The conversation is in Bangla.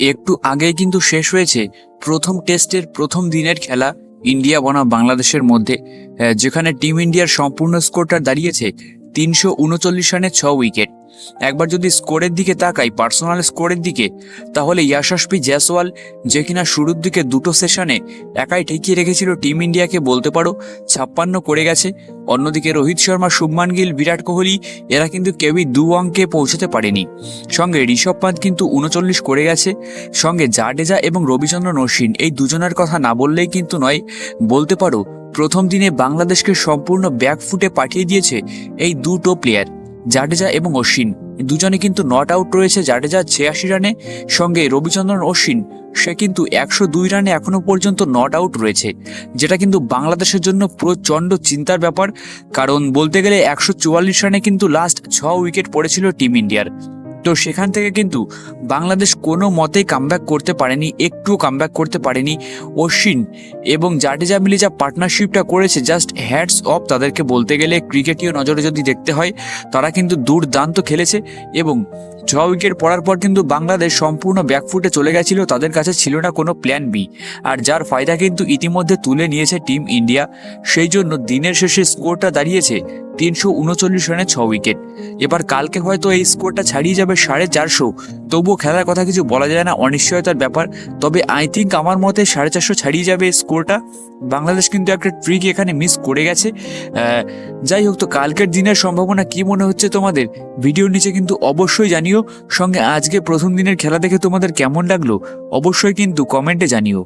একটু আগেই কিন্তু শেষ হয়েছে প্রথম টেস্টের প্রথম দিনের খেলা ইন্ডিয়া বনাম বাংলাদেশের মধ্যে যেখানে টিম ইন্ডিয়ার সম্পূর্ণ স্কোরটা দাঁড়িয়েছে। তিনশো উনচল্লিশ রানে ছ উইকেট। একবার যদি স্কোরের দিকে তাকাই, পার্সোনাল স্কোরের দিকে, তাহলে ইয়াশাসপি জয়সওয়াল, যে কিনা শুরুর দিকে দুটো সেশনে একাই ঠেকিয়ে রেখেছিল টিম ইন্ডিয়াকে, বলতে পারো ছাপ্পান্ন করে গেছে। অন্যদিকে রোহিত শর্মা, শুভমান গিল, বিরাট কোহলি, এরা কিন্তু কেউই দু অঙ্কে পৌঁছতে পারেনি। সঙ্গে ঋষভ পান্ত কিন্তু উনচল্লিশ করে গেছে। সঙ্গে জাডেজা এবং রবিচন্দ্রন অশ্বিন, এই দুজনের কথা না বললেই কিন্তু নয়। বলতে পারো প্রথম দিনে বাংলাদেশকে সম্পূর্ণ ব্যাকফুটে পাঠিয়ে দিয়েছে এই দুটো প্লেয়ার জাডেজা এবং অশ্বিন। দুজনে কিন্তু নট আউট রয়েছে জাডেজা ছিয়াশি রানে সঙ্গে রবিচন্দ্রন অশ্বিন, সে কিন্তু একশো দুই রানে এখনও পর্যন্ত নট আউট রয়েছে, যেটা কিন্তু বাংলাদেশের জন্য প্রচণ্ড চিন্তার ব্যাপার, কারণ বলতে গেলে একশো চুয়াল্লিশ রানে কিন্তু লাস্ট ছ উইকেট পড়েছিল টিম ইন্ডিয়ার তো সেখান থেকে কিন্তু বাংলাদেশ কোনো মতেই কামব্যাক করতে পারেনি, একটুও কামব্যাক করতে পারেনি অশ্বিন। এবং জাডেজা মিলে যা পার্টনারশিপটা করেছে জাস্ট হ্যাটস অফ তাদেরকে বলতে গেলে, ক্রিকেটীয় নজরে যদি দেখতে হয়, তারা কিন্তু দুর্দান্ত খেলেছে এবং ছ উইকেট পড়ার পর কিন্তু বাংলাদেশ সম্পূর্ণ ব্যাকফুটে চলে গেছিল, তাদের কাছে ছিল না কোনো প্ল্যান বি আর যার ফায়দা কিন্তু ইতিমধ্যে তুলে নিয়েছে টিম ইন্ডিয়া সেই জন্য দিনের শেষে স্কোরটা দাঁড়িয়েছে তিনশো উনচল্লিশ রানে ছ উইকেট। এবার কালকে হয়তো এই স্কোরটা ছাড়িয়ে যাবে সাড়ে চারশো। তবুও খেলার কথা কিছু বলা যায় না, অনিশ্চয়তার ব্যাপার। তবে আই থিঙ্ক আমার মতে সাড়ে চারশো ছাড়িয়ে যাবে এই স্কোরটা। বাংলাদেশ কিন্তু একটা ট্রিক এখানে মিস করে গেছে। যাই হোক, তো কালকের দিনের সম্ভাবনা কি মনে হচ্ছে তোমাদের? ভিডিওর নিচে কিন্তু অবশ্যই জানিও। সঙ্গে আজকে প্রথম দিনের খেলা দেখে তোমাদের কেমন লাগল? অবশ্যই কিন্তু কমেন্টে জানিও।